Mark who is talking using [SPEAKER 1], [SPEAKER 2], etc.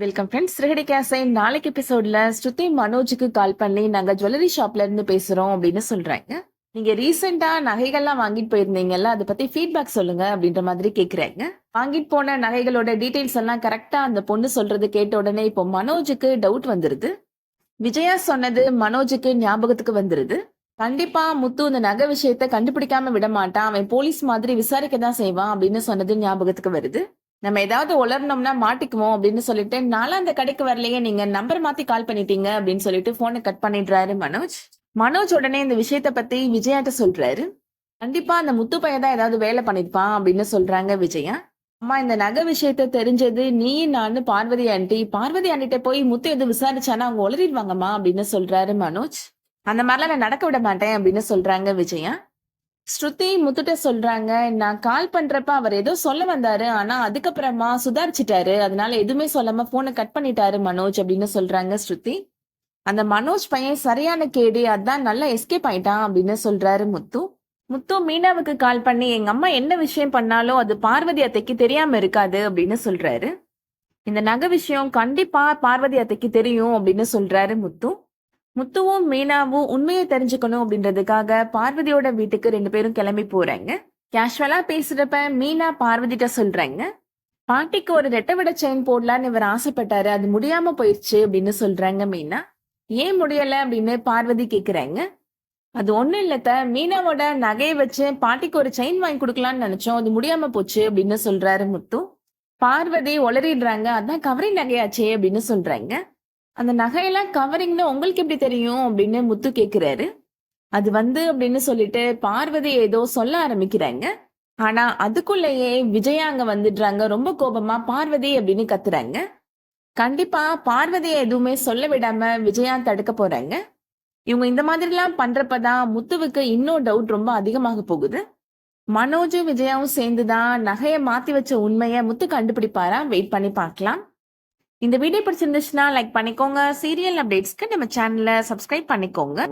[SPEAKER 1] Welcome friends திருகடி கேசை நாளைக்கு எபிசோட்ல ஸ்ருதி மனோஜுக்கு கால் பண்ணி நாங்க ஜுவல்லரி ஷாப்ல இருந்து பேசுறோம் அப்படின்னு சொல்றாங்க. நீங்க ரீசெண்டா நகைகள்லாம் வாங்கிட்டு போயிருந்தீங்கல்ல அதை பத்தி ஃபீட்பேக் சொல்லுங்க அப்படின்ற மாதிரி கேக்குறாங்க. வாங்கிட்டு போன நகைகளோட டீடைல்ஸ் எல்லாம் கரெக்டா அந்த பொண்ணு சொல்றது கேட்ட உடனே இப்போ மனோஜுக்கு டவுட் வந்துருது. விஜயா சொன்னது மனோஜுக்கு ஞாபகத்துக்கு வந்துருது. கண்டிப்பா முத்து இந்த நகை விஷயத்த கண்டுபிடிக்காம விட மாட்டான். அவன் போலீஸ் மாதிரி விசாரிக்க தான் செய்வான் அப்படின்னு சொன்னது ஞாபகத்துக்கு வருது. நம்ம ஏதாவது உளரணும்னா மாட்டிக்குவோம் அப்படின்னு சொல்லிட்டு நானும் அந்த கடைக்கு வரலையே நீங்க நம்பர் மாத்தி கால் பண்ணிட்டீங்க அப்படின்னு சொல்லிட்டு போனை கட் பண்ணிடுறாரு மனோஜ். மனோஜ் உடனே இந்த விஷயத்த பத்தி விஜயாட்ட சொல்றாரு. கண்டிப்பா அந்த முத்து பையன் தான் ஏதாவது வேலை பண்ணிருப்பான் அப்படின்னு சொல்றாங்க விஜயா. அம்மா இந்த நகை விஷயத்த தெரிஞ்சது நீ நான் பார்வதி ஆண்டி பார்வதி ஆண்டிட்ட போய் முத்து எதுவும் விசாரிச்சானா அவங்க உளறிடுவாங்கம்மா அப்படின்னு சொல்றாரு மனோஜ். அந்த மாதிரிலாம் நான் நடக்க விட மாட்டேன் அப்படின்னு சொல்றாங்க விஜயா. ஸ்ருதி முத்துட்ட சொல்றாங்க நான் கால் பண்றப்ப அவர் ஏதோ சொல்ல வந்தாரு ஆனா அதுக்கப்புறமா சுதாரிச்சிட்டாரு. அதனால எதுவுமே சொல்லாம போனை கட் பண்ணிட்டாரு மனோஜ் அப்படின்னு சொல்றாங்க ஸ்ருதி. அந்த மனோஜ் பையன் சரியான கேடு அதான் நல்லா எஸ்கேப் ஆயிட்டான் அப்படின்னு சொல்றாரு முத்து. முத்து மீனாவுக்கு கால் பண்ணி எங்க அம்மா என்ன விஷயம் பண்ணாலும் அது பார்வதி அத்தைக்கு தெரியாம இருக்காது அப்படின்னு சொல்றாரு. இந்த நகை விஷயம் கண்டிப்பா பார்வதி அத்தைக்கு தெரியும் அப்படின்னு சொல்றாரு முத்து. முத்துவும் மீனாவும் உண்மையை தெரிஞ்சுக்கணும் அப்படின்றதுக்காக பார்வதியோட வீட்டுக்கு ரெண்டு பேரும் கிளம்பி போறாங்க. கேஷுவலா பேசுறப்ப மீனா பார்வதிட்ட சொல்றாங்க. பாட்டிக்கு ஒரு ரெட்டை விட செயின் போடலான்னு இவர் ஆசைப்பட்டாரு. அது முடியாம போயிடுச்சு அப்படின்னு சொல்றாங்க மீனா. ஏன் முடியல அப்படின்னு பார்வதி கேக்குறாங்க. அது ஒண்ணும் இல்லத்த. மீனாவோட நகையை வச்சு பாட்டிக்கு ஒரு செயின் வாங்கி கொடுக்கலாம்னு நினைச்சோம். அது முடியாம போச்சு அப்படின்னு சொல்றாரு முத்து. பார்வதி உளறிடுறாங்க அதான் கவரிங் நகையாச்சே அப்படின்னு சொல்றாங்க. அந்த நகையெல்லாம் கவரிங்னு உங்களுக்கு எப்படி தெரியும் அப்படின்னு முத்து கேக்குறாரு. அது வந்து அப்படின்னு சொல்லிட்டு பார்வதி ஏதோ சொல்ல ஆரம்பிக்கிறாங்க. ஆனா அதுக்குள்ளேயே விஜயா அங்க வந்துடுறாங்க. ரொம்ப கோபமா பார்வதி அப்படின்னு கத்துறாங்க. கண்டிப்பா பார்வதியை எதுவுமே சொல்ல விடாம விஜயா தடுக்க போறாங்க. இவங்க இந்த மாதிரிலாம் பண்றப்பதான் முத்துவுக்கு இன்னும் டவுட் ரொம்ப அதிகமாக போகுது. மனோஜும் விஜயாவும் சேர்ந்துதான் நகையை மாத்தி வச்ச உண்மையை முத்து கண்டுபிடிப்பாரா? வெயிட் பண்ணி பார்க்கலாம். இந்த வீடியோ பிடிச்சிருந்துச்சுன்னா லைக் பண்ணிக்கோங்க. சீரியல் அப்டேட்ஸ்க்கு நம்ம சேனலை சப்ஸ்கிரைப் பண்ணிக்கோங்க.